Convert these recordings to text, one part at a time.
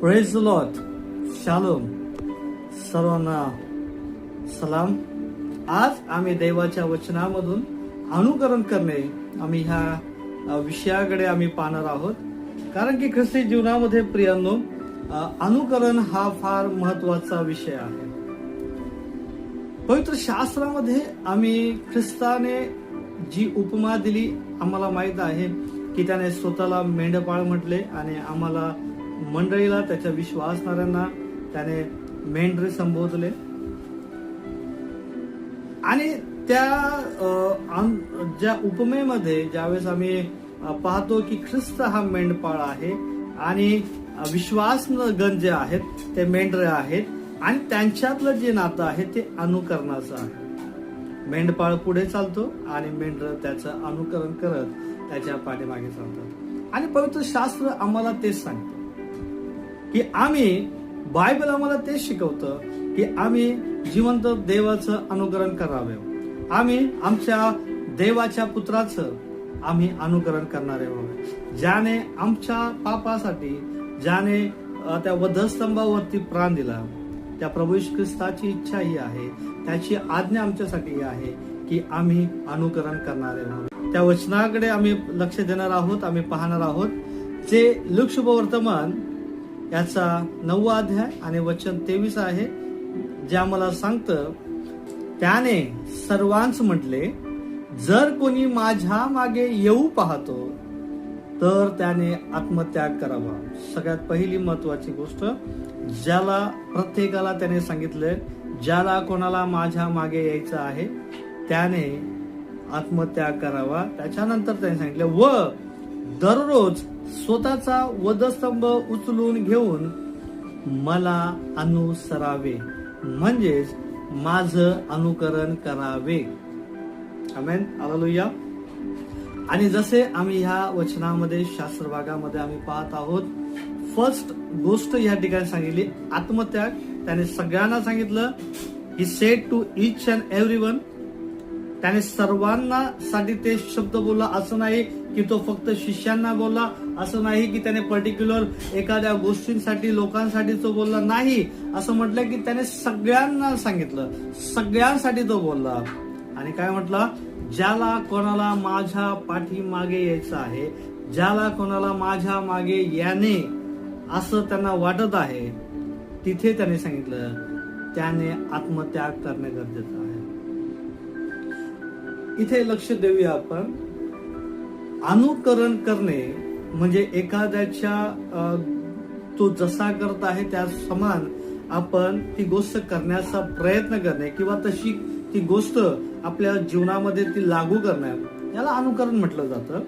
Praise lot shalom सर्वांना सलाम. आज आम्ही देवाच्या वचनामधून अनुकरण करणे आम्ही ह्या विषयाकडे आम्ही पाहणार आहोत. कारण की ख्रिस्ती जीवनामध्ये प्रियांनो अनुकरण हा फार महत्त्वाचा विषय आहे. पवित्र शास्त्रामध्ये आम्ही ख्रिस्ताने जी उपमा दिली आम्हाला माहीत आहे की त्याने स्वतःला मेंढपाळ म्हटले आणि आम्हाला मंडळीला त्याच्या विश्वासणाऱ्यांना त्याने मेंढरे संबोधले. आणि त्या ज्या उपमेमध्ये ज्यावेळेस आम्ही पाहतो की ख्रिस्त हा मेंढपाळ आहे आणि अ, विश्वासगण जे आहेत ते मेंढरे आहेत आणि त्यांच्यातलं जे नातं आहे ते अनुकरणाचं आहे. मेंढपाळ पुढे चालतो आणि मेंढर त्याचं अनुकरण करत त्याच्या पाठीमागे चालतात. आणि पवित्र शास्त्र आम्हाला तेच सांगतं. की आम्ही बायबल आम्हाला तेच शिकवतं की आम्ही जिवंत देवाचं अनुकरण करावे. आम्ही आमच्या देवाच्या पुत्राचं आम्ही अनुकरण करणारे व्हावे ज्याने आमच्या पापासाठी ज्याने त्या वधस्तंभावरती प्राण दिला त्या प्रभू ख्रिस्ताची इच्छा ही आहे त्याची आज्ञा आमच्यासाठी ही आहे की आम्ही अनुकरण करणारे व्हावे त्या वचनाकडे आम्ही लक्ष देणार आहोत आम्ही पाहणार आहोत. जे लुक्षुभ वर्तमान याचा नववा अध्याय आणि वचन तेवीस आहे ज्या मला सांगतं त्याने सर्वांच म्हटले जर कोणी माझ्या मागे येऊ पाहतो तर त्याने आत्मत्याग करावा. सगळ्यात पहिली महत्वाची गोष्ट ज्याला प्रत्येकाला त्याने सांगितलं ज्याला कोणाला माझ्या मागे यायचं आहे त्याने आत्मत्याग करावा. त्याच्यानंतर त्याने सांगितलं व दररोज स्वतःचा वधस्तंभ उचलून घेऊन मला अनुसरावे. म्हणजेच माझं अनुकरण करावे. आमेन हालेलुया आणि जसे आम्ही ह्या वचनामध्ये शास्त्र भागामध्ये आम्ही पाहत आहोत फर्स्ट गोष्ट या ठिकाणी सांगितली आत्मत्याग. त्याने सगळ्यांना सांगितलं he said to each and every one त्याने सर्वांना साठी ते शब्द बोलला असं नाही की तो फक्त शिष्यांना बोलला असं नाही की त्याने पर्टिक्युलर एखाद्या गोष्टींसाठी लोकांसाठी तो बोलला नाही. असं म्हटलं की त्याने सगळ्यांना सांगितलं. सगळ्यांसाठी तो बोलला. आणि काय म्हटलं? ज्याला कोणाला माझ्या पाठीमागे यायचं आहे ज्याला कोणाला माझ्या मागे याने असं त्यांना वाटत आहे तिथे त्याने सांगितलं त्याने आत्मत्याग करणे गरजेचं आहे. इथे लक्ष देऊया आपण. अनुकरण करणे म्हणजे एखाद्याच्या तो जसा करत आहे त्या समान आपण ती गोष्ट करण्याचा प्रयत्न करणे किंवा तशी ती गोष्ट आपल्या जीवनामध्ये ती लागू करणे. याला अनुकरण म्हटलं जातं.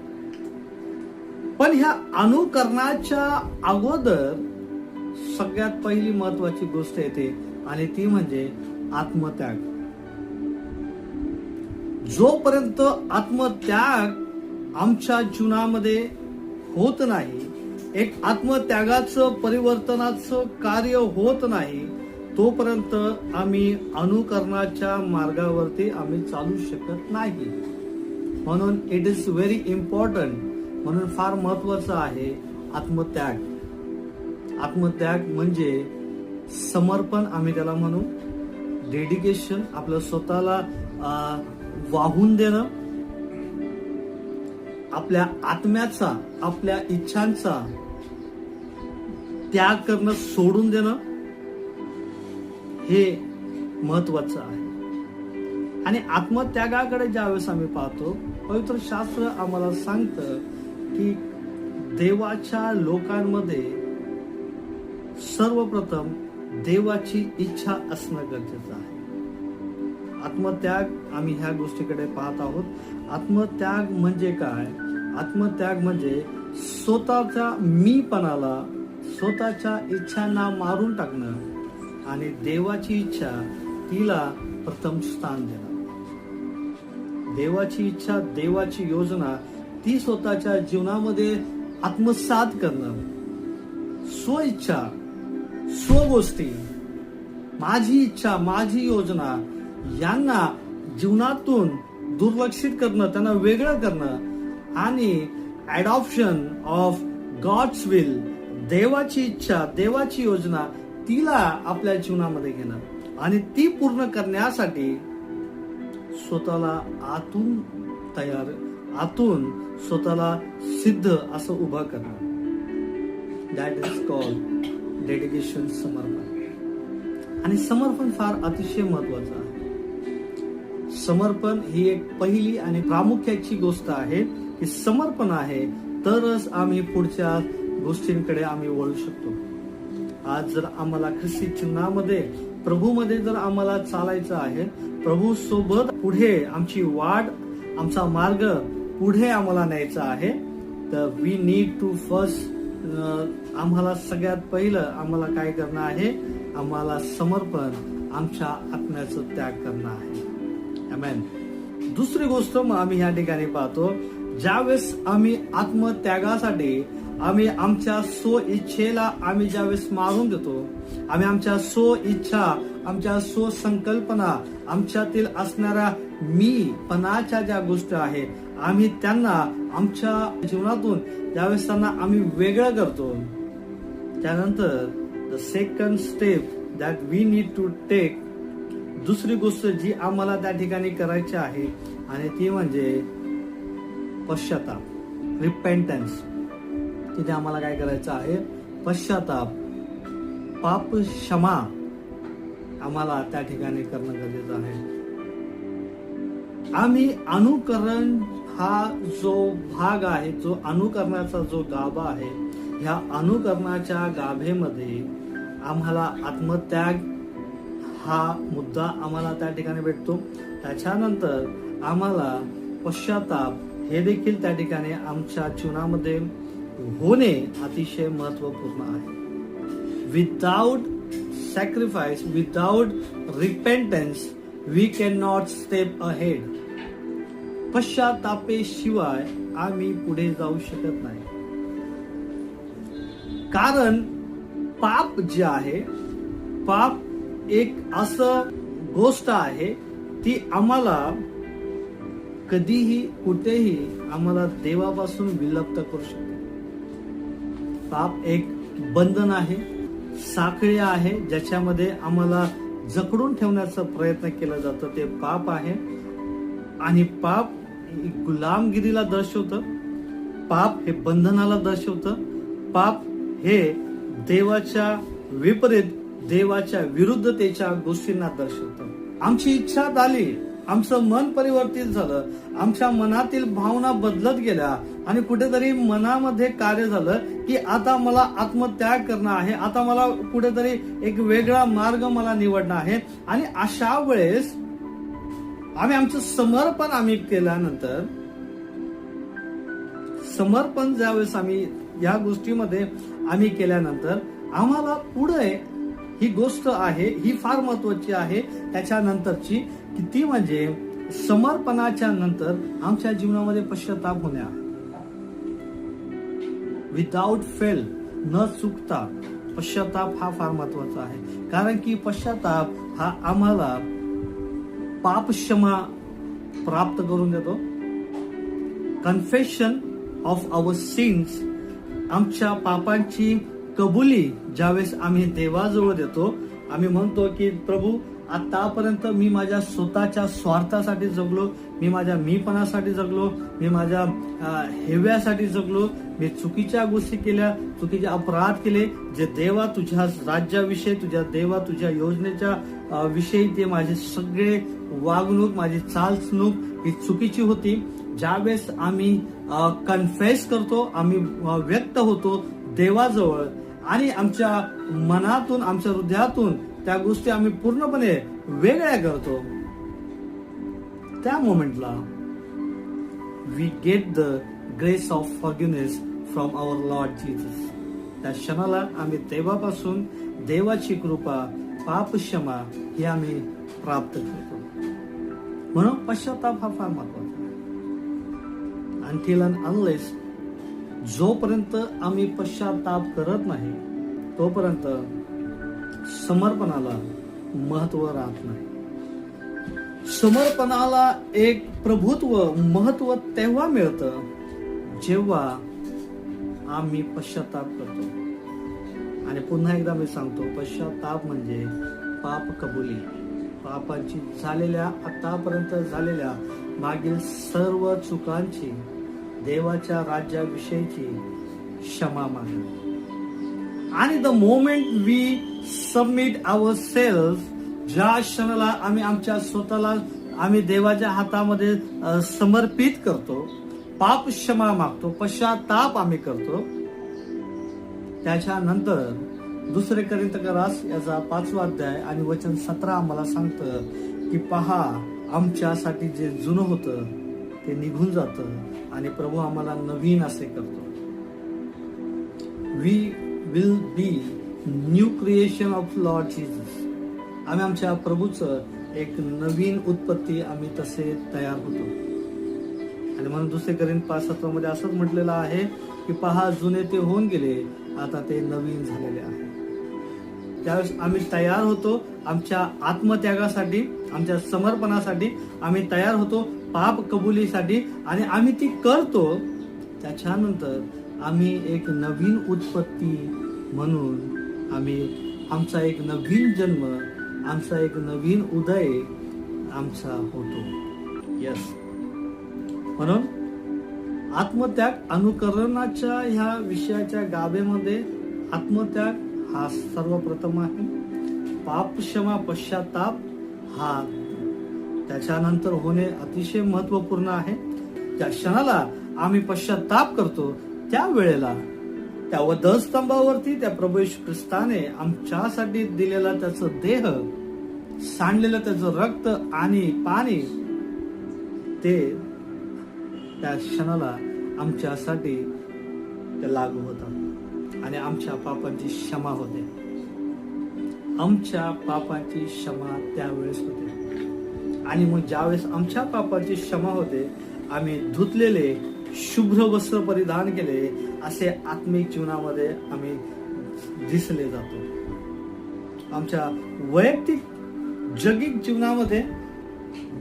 पण ह्या अनुकरणाच्या अगोदर सगळ्यात पहिली महत्वाची गोष्ट येते आणि ती म्हणजे आत्मत्याग. जोपर्यंत आत्मत्याग आमच्या जीवनामध्ये होत नाही. एक आत्मत्यागाचं परिवर्तनाचं कार्य होत नाही. तोपर्यंत आम्ही अनुकरणाच्या मार्गावरती आम्ही चालू शकत नाही. म्हणून इट इज व्हेरी इम्पॉर्टंट म्हणून फार महत्वाचं आहे आत्मत्याग. आत्मत्याग म्हणजे समर्पण आम्ही त्याला म्हणू. डेडिकेशन आपलं स्वतःला वाहून देणं. आपल्या आत्म्याचा आपल्या इच्छांचा त्याग करणं सोडून देणं हे महत्वाचं आहे. आणि आत्मत्यागाकडे ज्यावेळेस आम्ही पाहतो पवित्र शास्त्र आम्हाला सांगतं की देवाच्या लोकांमध्ये सर्वप्रथम देवाची इच्छा असणं गरजेचं आहे. आत्मत्याग आम्ही ह्या गोष्टीकडे पाहत आहोत. आत्मत्याग म्हणजे काय? आत्मत्याग म्हणजे स्वतःच्या मीपणाला स्वतःच्या इच्छांना मारून टाकणं आणि देवाची इच्छा तिला प्रथम स्थान देणं. देवाची इच्छा देवाची योजना ती स्वतःच्या जीवनामध्ये आत्मसात करणं. स्वइच्छा स्वगोष्टी माझी इच्छा माझी योजना यांना जीवनातून दुर्लक्षित करणं त्यांना वेगळं करणं आणि ऍडॉप्शन ऑफ गॉड्स विल देवाची इच्छा देवाची योजना तिला आपल्या जीवनामध्ये घेणं. आणि ती पूर्ण करण्यासाठी स्वतःला आतून तयार आतून स्वतःला सिद्ध असं उभं करणं. दॅट इज कॉल डेडिकेशन समर्पण. आणि समर्पण फार अतिशय महत्वाचं आहे. समर्पण ही एक पहिली आणि प्रामुख्याची गोष्ट आहे की समर्पण आहे तरच आम्ही पुढच्या गोष्टींकडे आम्ही वळू शकतो. आज जर आम्हाला ख्रिस्ती चिन्हामध्ये प्रभूमध्ये जर आम्हाला चालायचं आहे प्रभू सोबत पुढे आमची वाट आमचा मार्ग पुढे आम्हाला न्यायचा आहे तर वी नीड टू फर्स्ट आम्हाला सगळ्यात पहिलं आम्हाला काय करणं आहे? आम्हाला समर्पण आमच्या आत्म्याचं त्याग करणं आहे. Amen. दुसरी गोष्ट मग आम्ही या ठिकाणी पाहतो ज्यावेळेस आम्ही आत्मत्यागासाठी आम्ही आमच्या स्व इच्छेला आम्ही ज्यावेळेस मारून देतो आम्ही आमच्या स्व इच्छा आमच्या स्व संकल्पना आमच्यातील असणाऱ्या मी पणाच्या ज्या गोष्टी आहेत आम्ही त्यांना आमच्या जीवनातून ज्यावेळेस त्यांना आम्ही वेगळं करतो त्यानंतर the second step that we need to take दुसरी गोष्ट जी आम्हाला त्या ठिकाणी करायची आहे आणि ती म्हणजे पश्चाताप रिपेंटन्स तिथे आम्हाला काय करायचं आहे? पश्चाताप पाप क्षमा आम्हाला त्या ठिकाणी करणं गरजेचं आहे. आम्ही अनुकरण हा जो भाग आहे जो अनुकरणाचा जो गाभा आहे ह्या अनुकरणाच्या गाभेमध्ये आम्हाला आत्मत्याग हा मुद्दा आम्हाला त्या ठिकाणी भेटतो. त्याच्यानंतर आम्हाला पश्चाताप हे देखील त्या ठिकाणी आमच्या जीवनामध्ये होणे अतिशय महत्त्वपूर्ण आहे. Without sacrifice without repentance we can not step ahead पश्चातापेशिवाय आम्ही पुढे जाऊ शकत नाही. कारण पाप जे आहे पाप एक असं गोष्ट आहे ती आम्हाला कधीही कुठेही आम्हाला देवापासून विलप्त करू शकते. पाप एक बंधन आहे साखळी आहे ज्याच्यामध्ये आम्हाला जकडून ठेवण्याचा प्रयत्न केला जातो. ते पाप आहे. आणि पाप गुलामगिरीला दर्शवतं. पाप हे बंधनाला दर्शवतं. पाप हे देवाच्या विपरीत देवाच्या विरुद्धतेच्या गोष्टींना दर्शवतो. आमची इच्छा झाली आमचं मन परिवर्तित झालं आमच्या मनातील भावना बदलत गेल्या आणि कुठेतरी मनामध्ये कार्य झालं की आता मला आत्मत्याग करणं आहे आता मला कुठेतरी एक वेगळा मार्ग मला निवडणं आहे. आणि अशा वेळेस आम्ही आमचं समर्पण आम्ही केल्यानंतर समर्पण ज्यावेळेस आम्ही या गोष्टीमध्ये आम्ही केल्यानंतर आम्हाला पुढे ही गोष्ट आहे ही फार महत्वाची आहे. त्याच्यानंतरची की ती म्हणजे समर्पणाच्या नंतर आमच्या जीवनामध्ये पश्चाताप होण्या. विदाउट फेल न चुकता पश्चाताप हा फार महत्त्वाचा आहे. कारण की पश्चाताप हा आम्हाला पापक्षमा प्राप्त करून देतो. कन्फेशन ऑफ अवर सिन्स आमच्या पापांची कबुली ज्यावेळेस आम्ही देवाजवळ देतो आम्ही म्हणतो की प्रभू आतापर्यंत मी माझ्या स्वतःच्या स्वार्थासाठी जगलो मी माझ्या मीपणासाठी जगलो मी माझ्या हेव्यासाठी जगलो मी चुकीच्या गोष्टी केल्या चुकीचे अपराध केले जे देवा तुझ्या राज्याविषयी तुझ्या देवा तुझ्या योजनेच्या विषयी ते माझे सगळे वागणूक माझी चालचणूक ही चुकीची होती. ज्यावेळेस आम्ही कन्फेस करतो आम्ही व्यक्त होतो देवाजवळ आणि आमच्या मनातून आमच्या हृदयातून त्या गोष्टी आम्ही पूर्णपणे वेगळ्या करतो. त्या मोमेंटला we get the grace of forgiveness from our Lord Jesus त्या क्षणाला आम्ही देवापासून देवाची कृपा पाप क्षमा ही आम्ही प्राप्त करतो. म्हणून पश्चाताप हा फार महत्त्वाचा आहे. अनलेस जोपर्यंत आम्ही पश्चाताप करत नाही तोपर्यंत समर्पणाला महत्त्व राहत नाही. समर्पणाला एक प्रभुत्व महत्त्व तेव्हा मिळतं जेव्हा आम्ही पश्चाताप करतो. आणि पुन्हा एकदा मी सांगतो पश्चाताप म्हणजे पाप कबुली. पापांची झालेल्या आतापर्यंत झालेल्या मागील सर्व चुकांची देवाच्या राज्याविषयीची क्षमा मागणे आणि the moment we submit our self ज्या क्षणाला आम्ही आमच्या स्वतःला आम्ही देवाच्या हातामध्ये समर्पित करतो पाप क्षमा मागतो पश्चाताप आम्ही करतो त्याच्यानंतर दुसरे करिंतकरास याचा पाचवा अध्याय आणि वचन सतरा आम्हाला सांगतं की पहा आमच्यासाठी जे जुनं होतं ते निघून जातं. आणि प्रभू आम्हाला नवीन असे करतो. We will be new creation of Lord Jesus आम्ही आमच्या प्रभूचं एक नवीन उत्पत्ती आम्ही तसे तयार होतो. आणि म्हणून दुसरे करीन पाच सत्वामध्ये असंच म्हटलेलं आहे की पहा जुने ते होऊन गेले आता ते नवीन झालेले आहे. त्यावेळेस आम्ही तयार होतो आमच्या आत्मत्यागासाठी आमच्या समर्पणासाठी आम्ही तयार होतो पाप कबुलीसाठी आणि आम्ही ती करतो त्याच्यानंतर आम्ही एक नवीन उत्पत्ती म्हणून आम्ही आमचा एक नवीन जन्म आमचा एक नवीन उदय आमचा होतो. यस म्हणून आत्मत्याग अनुकरणाच्या ह्या विषयाच्या गाभेमध्ये आत्मत्याग हा सर्वप्रथम आहे. पाप क्षमा पश्चाताप हा त्याच्यानंतर होणे अतिशय महत्त्वपूर्ण आहे. त्या क्षणाला आम्ही पश्चाताप करतो त्या वेळेला त्या वधस्तंभावरती त्या प्रभू ख्रिस्ताने आमच्यासाठी दिलेला त्याचं देह सांडलेलं त्याचं रक्त आणि पाणी ते त्या क्षणाला आमच्यासाठी ते लागू होतात आणि आमच्या पापांची क्षमा होते. आमच्या पापाची क्षमा त्यावेळेस होते. आणि मग ज्यावेळेस आमच्या पापाची क्षमा होते आम्ही धुतलेले शुभ्र वस्त्र परिधान केले असे आत्मिक जीवनामध्ये आम्ही दिसले जातो. आमच्या वैयक्तिक जगिक जीवनामध्ये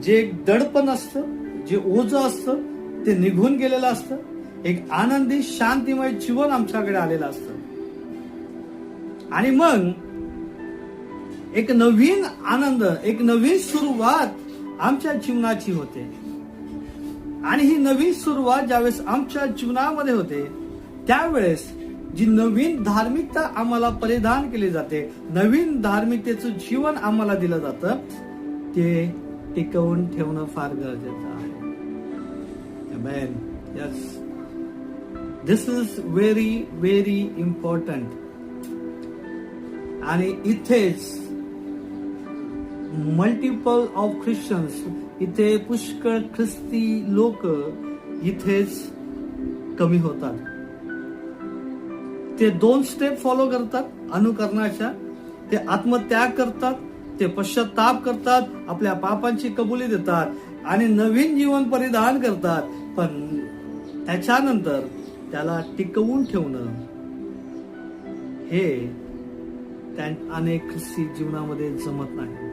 जे एक दडपण असतं जे ओझं असतं ते निघून गेलेलं असतं. एक आनंदी शांतिमय जीवन आमच्याकडे आलेलं असतं. आणि मग एक नवीन आनंद एक नवीन सुरुवात आमच्या जीवनाची होते आणि ही नवीन सुरुवात ज्यावेळेस आमच्या जीवनामध्ये होते त्यावेळेस जी नवीन धार्मिकता आम्हाला परिधान केली जाते नवीन धार्मिकतेचं जीवन आम्हाला दिलं जातं ते टिकवून ठेवणं फार गरजेचं आहे Amen. Yes. This very very very आणि इथेच मल्टिपल ऑफ ख्रिश्चन्स इथे पुष्कळ ख्रिस्ती लोक इथेच कमी होतात. ते दोन स्टेप फॉलो करतात अनुकरणाच्या. ते आत्मत्याग करतात ते पश्चाताप करतात आपल्या पापांची कबुली देतात आणि नवीन जीवन परिधान करतात. पण त्याच्यानंतर त्याला टिकवून ठेवणं हे त्या अनेक ख्रिस्ती जीवनामध्ये जमत नाही.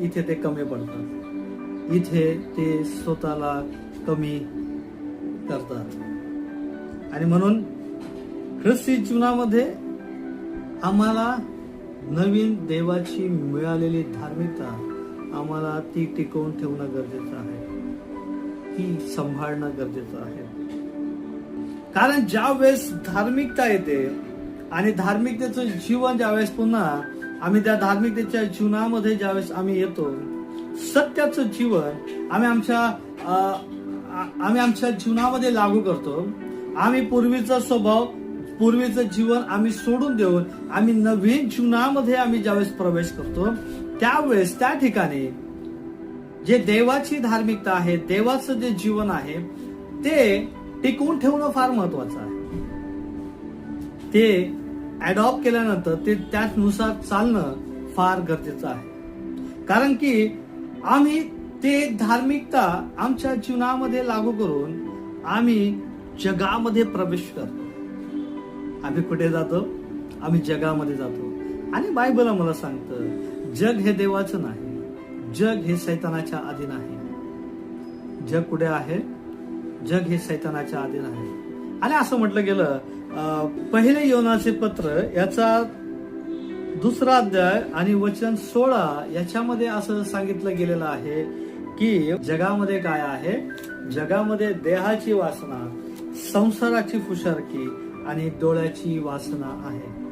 इथे ते कमी पडतात. इथे ते स्वतःला कमी करतात. आणि म्हणून ख्रिस्ती जीवनामध्ये आम्हाला नवीन देवाची मिळालेली धार्मिकता आम्हाला ती टिकवून ठेवणं गरजेचं आहे. ती सांभाळणं गरजेचं आहे. कारण ज्या वेळेस धार्मिकता येते आणि धार्मिकतेचं जीवन ज्यावेळेस पुन्हा आम्ही त्या धार्मिकतेच्या जीवनामध्ये ज्यावेळेस आम्ही येतो सत्याचं जीवन आम्ही आमच्या आम्ही आमच्या जीवनामध्ये लागू करतो. आम्ही पूर्वीचा स्वभाव पूर्वीचं जीवन आम्ही सोडून देऊन आम्ही नवीन जीवनामध्ये आम्ही ज्यावेळेस प्रवेश करतो त्यावेळेस त्या ठिकाणी जे देवाची धार्मिकता आहे देवाचं जे जीवन आहे ते टिकवून ठेवणं फार महत्वाचं आहे. ते ॲडॉप्ट केल्यानंतर ते त्यानुसार चालणं फार गरजेचं आहे. कारण की आम्ही ते धार्मिकता आमच्या जीवनामध्ये लागू करून आम्ही जगामध्ये प्रवेश करतो. आम्ही कुठे जातो? आम्ही जगामध्ये जातो. आणि बायबल आम्हाला सांगतं जग हे देवाचं नाही जग हे सैतानाच्या अधीन आहे जग कुठे आहे? जग हे सैतानाच्या अधीन आहे आणि असं म्हटलं गेलं पहिले योनाचे पत्र याचा दुसरा अध्याय आणि वचन सोळा याच्यामध्ये असं सांगितलं गेलेलं आहे की जगामध्ये काय आहे? जगामध्ये देहाची वासना संसाराची फुशारकी आणि डोळ्याची वासना आहे.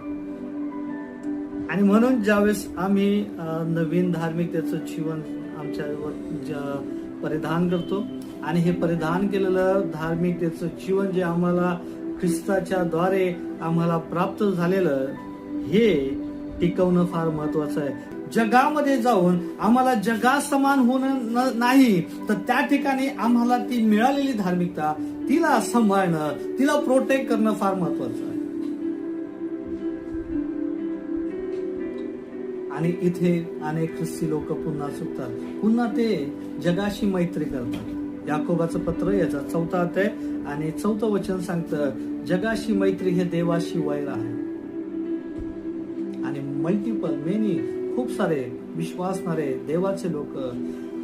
आणि म्हणून ज्यावेळेस आम्ही नवीन धार्मिकतेचं जीवन आमच्यावर ज- परिधान करतो आणि हे परिधान केलेलं धार्मिकतेचं जीवन जे आम्हाला ख्रिस्ताच्या द्वारे आम्हाला प्राप्त झालेलं हे टिकवणं फार महत्वाचं आहे. जगामध्ये जाऊन आम्हाला जगा समान होणं नाही तर त्या ठिकाणी आम्हाला ती मिळालेली धार्मिकता तिला सांभाळणं तिला प्रोटेक्ट करणं फार महत्वाचं आहे. आणि इथे अनेक ख्रिस्ती लोक पुन्हा सुटतात. पुन्हा ते जगाशी मैत्री करतात. याकोबाचं पत्र याचा चौथा अध्याय आणि चौथं वचन सांगतं जगाशी मैत्री हे देवाशी वैर आहे. आणि मल्टिपल मेनी खूप सारे विश्वासणारे देवाचे लोक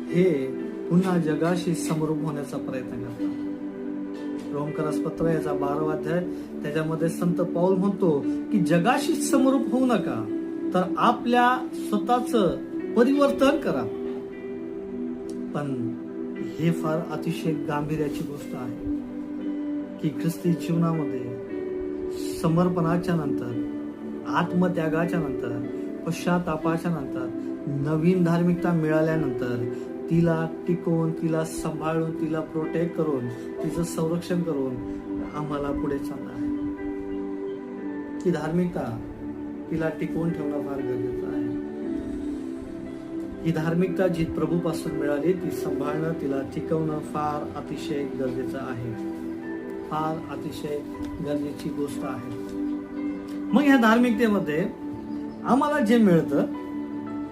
हे पुन्हा जगाशी समरूप होण्याचा प्रयत्न करतात. रोमकरस पत्र याचा बारावा अध्याय त्याच्यामध्ये संत पाऊल म्हणतो की जगाशी समरूप होऊ नका तर आपल्या स्वतःच परिवर्तन करा. पण हे फार अतिशय गांभीर्याची गोष्ट आहे. की ख्रिस्ती जीवनामध्ये समर्पणाच्या नंतर आत्मत्यागाच्या नंतर पश्चातापाच्या नंतर नवीन धार्मिकता मिळाल्यानंतर तिला टिकवून तिला सांभाळून तिला प्रोटेक्ट करून तिचं संरक्षण करून आम्हाला पुढे चालणार आहे. ती धार्मिकता तिला टिकवून ठेवणं फार गरजेचं आहे. ही धार्मिकता जी प्रभूपासून मिळाली ती सांभाळणं तिला टिकवणं फार अतिशय गरजेचं आहे. फार अतिशय गरजेची गोष्ट आहे. मग ह्या धार्मिकतेमध्ये आम्हाला जे मिळतं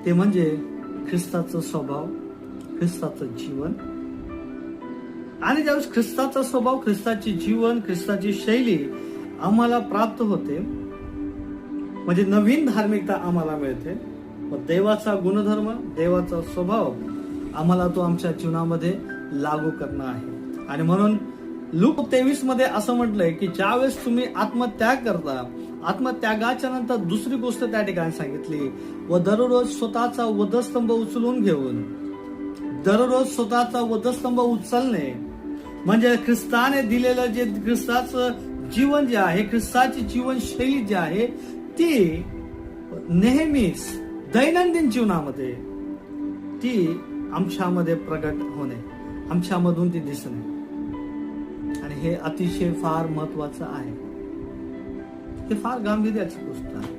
ते म्हणजे ख्रिस्ताचं स्वभाव ख्रिस्ताचं जीवन. आणि ज्यावेळेस ख्रिस्ताचा स्वभाव ख्रिस्ताचे जीवन ख्रिस्ताची शैली आम्हाला प्राप्त होते म्हणजे नवीन धार्मिकता आम्हाला मिळते. मग देवाचा गुणधर्म देवाचा स्वभाव आम्हाला तो आमच्या जीवनामध्ये लागू करणं आहे. आणि म्हणून लूक तेवीसमध्ये असं म्हटलंय की ज्यावेळेस तुम्ही आत्मत्याग करता आत्मत्यागाच्या नंतर दुसरी गोष्ट त्या ठिकाणी सांगितली. व दररोज स्वतःचा वधस्तंभ उचलून घेऊन दररोज स्वतःचा वधस्तंभ उचलणे म्हणजे ख्रिस्ताने दिलेलं जे ख्रिस्ताचं जीवन जे आहे ख्रिस्ताची जीवनशैली जी आहे ती नेहमीच दैनंदिन जीवनामध्ये ती आमच्यामध्ये प्रगट होणे आमच्यामधून ती दिसणे. हे अतिशय फार महत्वाचं आहे. हे फार गांभीर्याची गोष्ट आहे.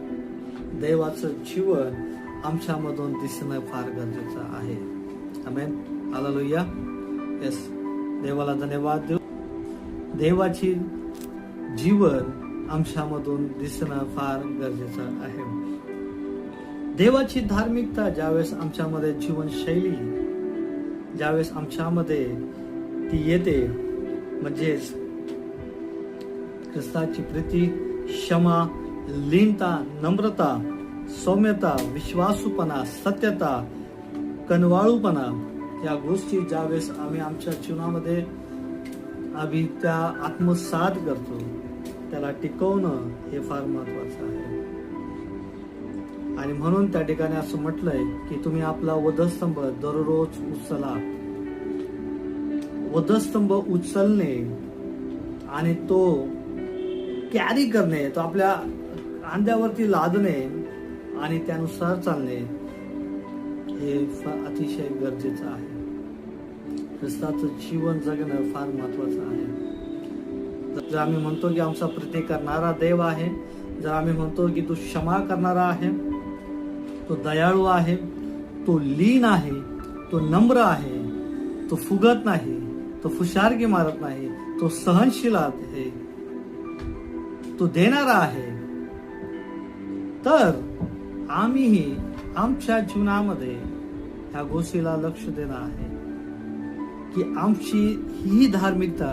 देवाचं जीवन आमच्यामधून दिसणं फार गरजेचं आहे. आमेन हालेलुया येस देवाला धन्यवाद देऊ. देवाची जीवन आमच्यामधून दिसणं फार गरजेचं आहे. देवाची धार्मिकता ज्यावेळेस आमच्यामध्ये जीवनशैली ज्यावेळेस आमच्यामध्ये ती येते म्हणजेच ख्रिस्ताची प्रीती क्षमा लीनता नम्रता सौम्यता विश्वासूपणा सत्यता कनवाळूपणा या गोष्टी ज्यावेळेस आम्ही आमच्या जीवनामध्ये आम्ही त्या आत्मसात करतो त्याला टिकवणं हे फार महत्वाचं आहे. आणि म्हणून त्या ठिकाणी असं म्हटलंय की तुम्ही आपला वधस्तंभ दररोज उचला वधस्तंभ उचलणे आणि तो कॅरी करणे तो आपल्या खांद्यावरती लादणे आणि त्यानुसार चालणे हे फार अतिशय गरजेचं आहे. ख्रिस्ताचं जीवन जगणं फार महत्वाचं आहे. जर आम्ही म्हणतो की आमचा प्रीती करणारा देव आहे जर आम्ही म्हणतो की तो क्षमा करणारा आहे तो दयाळू आहे तो लीन आहे तो नम्र आहे तो फुगत नाही तो फुशारगी मारत नाही तो सहनशील आहे तो देणारा आहे. तर आम्हीही आमच्या जीवनामध्ये ह्या गोष्टीला लक्ष देणं आहे की आमची ही धार्मिकता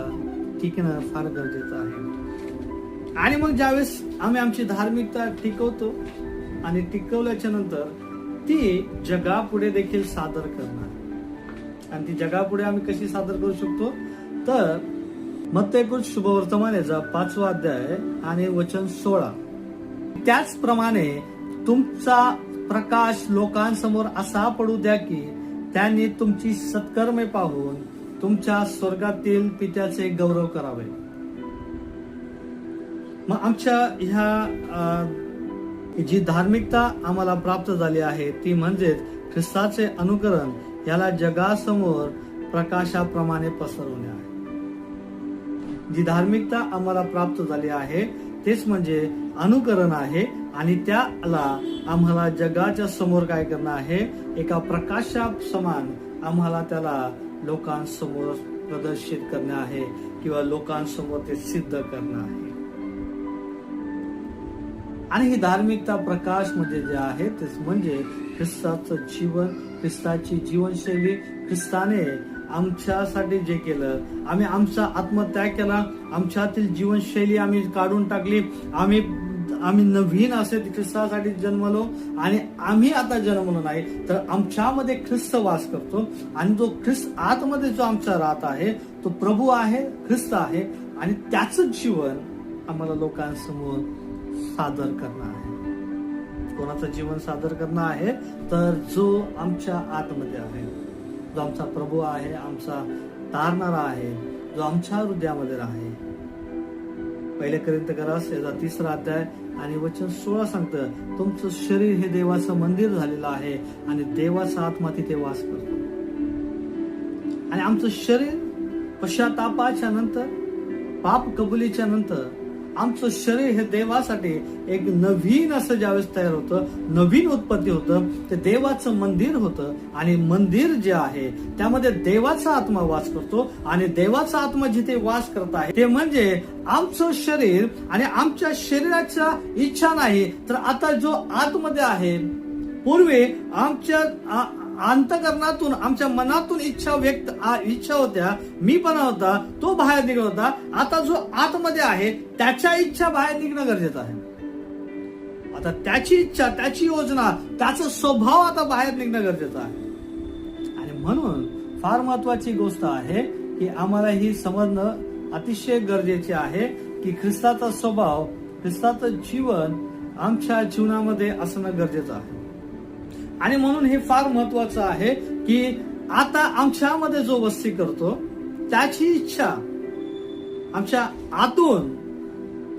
टिकणं फार गरजेचं आहे. आणि मग ज्यावेळेस आम्ही आमची धार्मिकता टिकवतो आणि टिकवल्याच्या नंतर ती जगापुढे देखील सादर करणार आणि ती जगापुढे आम्ही कशी सादर करू शकतो? तर मत्तेकृत शुभवर्तमानेचा पाचवा अध्याय आणि वचन सोळा. त्याचप्रमाणे तुमचा प्रकाश लोकांसमोर असा पडू द्या की त्यांनी तुमची सत्कर्मे पाहून तुमच्या स्वर्गातील पित्याचे गौरव करावे. मग आमच्या ह्या जी धार्मिकता आम्हाला प्राप्त झाली आहे ती म्हणजेच ख्रिस्ताचे अनुकरण याला जगासमोर प्रकाशाप्रमाणे पसरवणे आहे. जी धार्मिकता आम्हाला प्राप्त झाली आहे तेच म्हणजे अनुकरण आहे आणि त्याला आम्हाला जगाच्या समोर काय करणं आहे? एका प्रकाशा समान आम्हाला त्याला लोकांसमोर प्रदर्शित करणं आहे किंवा लोकांसमोर ते सिद्ध करणं आहे. आणि ही धार्मिकता प्रकाश म्हणजे जे आहे ते म्हणजे ख्रिस्ताचं जीवन ख्रिस्ताची जीवनशैली. ख्रिस्ताने आमच्यासाठी जे केलं आम्ही आमचा आत्मत्याग केला आमच्यातील जीवनशैली आम्ही काढून टाकली. आम्ही आम्ही नवीन असे ख्रिस्तासाठी जन्मलो आणि आम्ही आता जन्मलो नाही तर आमच्यामध्ये ख्रिस्त वास करतो. आणि जो ख्रिस्त आतमध्ये जो आमचा राहत आहे तो प्रभू आहे ख्रिस्त आहे. आणि त्याचं जीवन आम्हाला लोकांसमोर सादर करणं आहे. कोणाचं जीवन सादर करणं आहे तर जो आमच्या आतमध्ये आहे जो आमचा प्रभू आहे आमचा तारणारा आहे जो आमच्या हृदयामध्ये आहे. पहिले करीत करास याचा तिसरा अध्याय आणि वचन सोळा सांगतं तुमचं शरीर हे देवाचं मंदिर झालेलं आहे आणि देवाचा आत्मा तिथे वास करतो. आणि आमचं शरीर पश्चातापाच्या नंतर पाप कबुलीच्या नंतर आमचं शरीर हे देवासाठी एक नवीन असं ज्यावेळेस तयार होतं नवीन उत्पत्ती होतं ते देवाचं मंदिर होतं. आणि मंदिर जे आहे त्यामध्ये देवाचा आत्मा वास करतो आणि देवाचा आत्मा जिथे वास करत आहे ते म्हणजे आमचं शरीर आणि आमच्या शरीराच्या इच्छा नाही. तर आता जो आतमध्ये आहे पूर्वी आमच्या अंतकरणातून आमच्या मनातून इच्छा व्यक्त आ- इच्छा होत्या मी पण होता तो बाहेर निघत होता. आता जो आतमध्ये आहे त्याच्या इच्छा बाहेर निघणं गरजेचं आहे. आता त्याची इच्छा त्याची योजना त्याचा स्वभाव आता बाहेर निघणं गरजेचं आहे. आणि म्हणून फार महत्वाची गोष्ट आहे की आम्हाला ही समजणं अतिशय गरजेचे आहे की ख्रिस्ताचा स्वभाव ख्रिस्ताचं जीवन आमच्या जीवनामध्ये असणं गरजेचं आहे. आणि म्हणून हे फार महत्वाचं आहे की आता आमच्यामध्ये जो वस्ती करतो त्याची इच्छा आमच्या आतून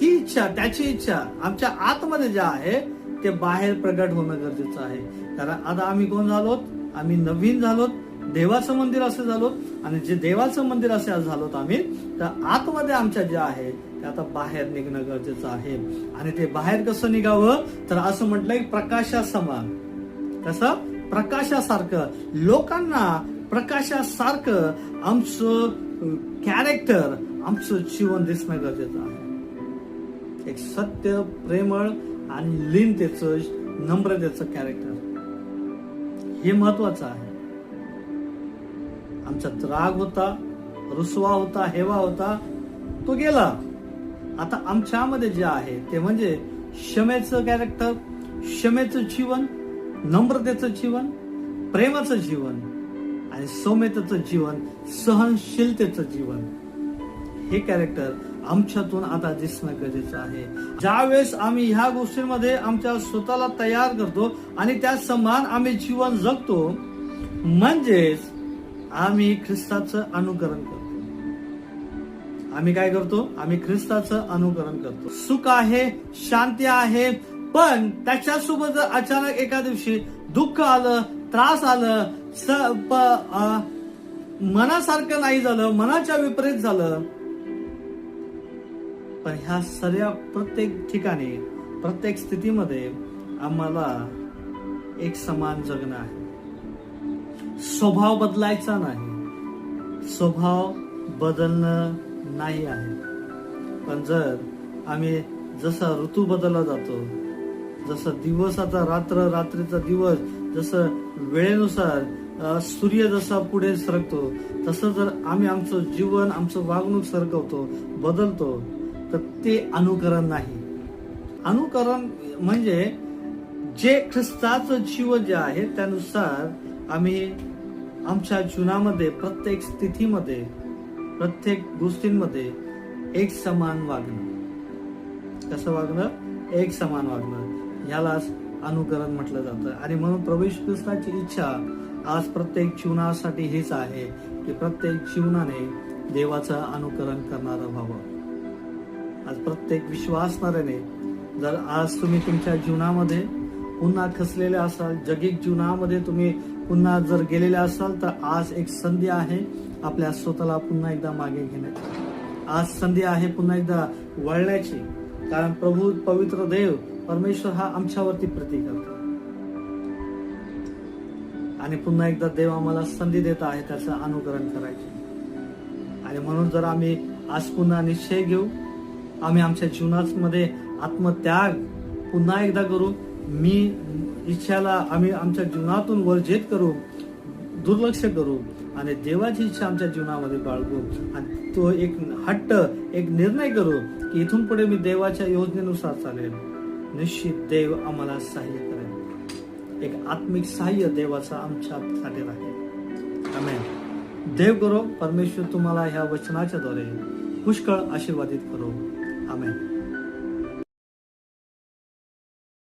ती इच्छा त्याची इच्छा आमच्या आतमध्ये जे आहे ते बाहेर प्रगट होणं गरजेचं आहे. कारण आता आम्ही कोण झालोत? आम्ही नवीन झालोत देवाचं मंदिर असं झालो आणि जे देवाचं मंदिर असे झालोत आम्ही तर आतमध्ये आमच्या जे आहे ते आता बाहेर निघणं गरजेचं आहे. आणि ते बाहेर कसं निघावं? तर असं म्हटलंय प्रकाशासमान. कसं प्रकाशासारखं लोकांना प्रकाशासारखं आमचं कॅरेक्टर आमचं जीवन दिसणं गरजेचं आहे. एक सत्य प्रेमळ आणि लीनतेचं नम्रतेचं कॅरेक्टर हे महत्वाचं आहे. आमच्यात राग होता रुसवा होता हेवा होता तो गेला. आता आमच्यामध्ये जे आहे ते म्हणजे क्षमेचं कॅरेक्टर क्षमेचं जीवन नम्रतेचं जीवन प्रेमाचं जीवन आणि सौम्यतेचं जीवन सहनशीलतेचं जीवन. हे कॅरेक्टर आमच्यातून आता दिसणं गरजेचं आहे. ज्यावेळेस आम्ही ह्या गोष्टींमध्ये आमच्या स्वतःला तयार करतो आणि त्या समान आम्ही जीवन जगतो म्हणजेच आम्ही ख्रिस्ताचं अनुकरण करतो. आम्ही काय करतो? आम्ही ख्रिस्ताचं अनुकरण करतो. सुख आहे शांती आहे पण त्याच्यासोबत जर अचानक एका दिवशी दुःख आलं त्रास आलं स- प- मनासारखं नाही झालं मनाच्या विपरीत झालं पण ह्या सर्व प्रत्येक ठिकाणी प्रत्येक स्थितीमध्ये आम्हाला एक समान जगणं आहे स्वभाव बदलायचा नाही. स्वभाव बदलणं नाही आहे. पण जर आम्ही जसा ऋतू बदलला जातो जसं दिवसाचा रात्र रात्रीचा दिवस जसं वेळेनुसार सूर्य जसा पुढे सरकतो तसं जर आम्ही आमचं जीवन आमचं वागणूक सरकवतो बदलतो तर ते अनुकरण नाही. अनुकरण म्हणजे जे ख्रिस्ताचं जीवन जे आहे त्यानुसार आम्ही आमच्या जीवनामध्ये प्रत्येक स्थितीमध्ये प्रत्येक गोष्टींमध्ये एक समान वागणं. कसं वागणं? एक समान वागणं. ह्यालाच अनुकरण म्हटलं जातं. आणि म्हणून प्रभू कृष्णाची इच्छा आज प्रत्येक जीवनासाठी हीच आहे की प्रत्येक जीवनाने देवाचं अनुकरण करणारं व्हावं. आज प्रत्येक विश्वासणाऱ्याने जर आज तुम्ही तुमच्या जीवनामध्ये पुन्हा खसलेले असाल जगिक जीवनामध्ये तुम्ही पुन्हा जर गेलेले असाल तर आज एक संधी आहे आपल्या स्वतःला पुन्हा एकदा मागे घेण्याची. आज संधी आहे पुन्हा एकदा वळण्याची. कारण प्रभू पवित्र देव परमेश्वर हा आमच्यावरती प्रती करतो. आणि पुन्हा एकदा देव आम्हाला संधी देत आहे त्याचं अनुकरण करायचे. आणि म्हणून जर आम्ही आज पुन्हा निश्चय घेऊ आम्ही आमच्या जीवनामध्ये आत्मत्याग पुन्हा एकदा करू मी इच्छाला आम्ही आमच्या जीवनातून वर्जित करू दुर्लक्ष करू आणि देवाची इच्छा आमच्या जीवनामध्ये बाळगू. आणि तो एक हट्ट एक निर्णय करू की इथून पुढे मी देवाच्या योजनेनुसार चालेल. निश्चित देव आम्हाला सहाय्य करेल. एक आत्मिक सहाय्य देवाचा आमच्यासाठी राहील. आमेन. देव करो परमेश्वर तुम्हाला ह्या वचनाच्या द्वारे पुष्कळ आशीर्वादित करो. आमेन.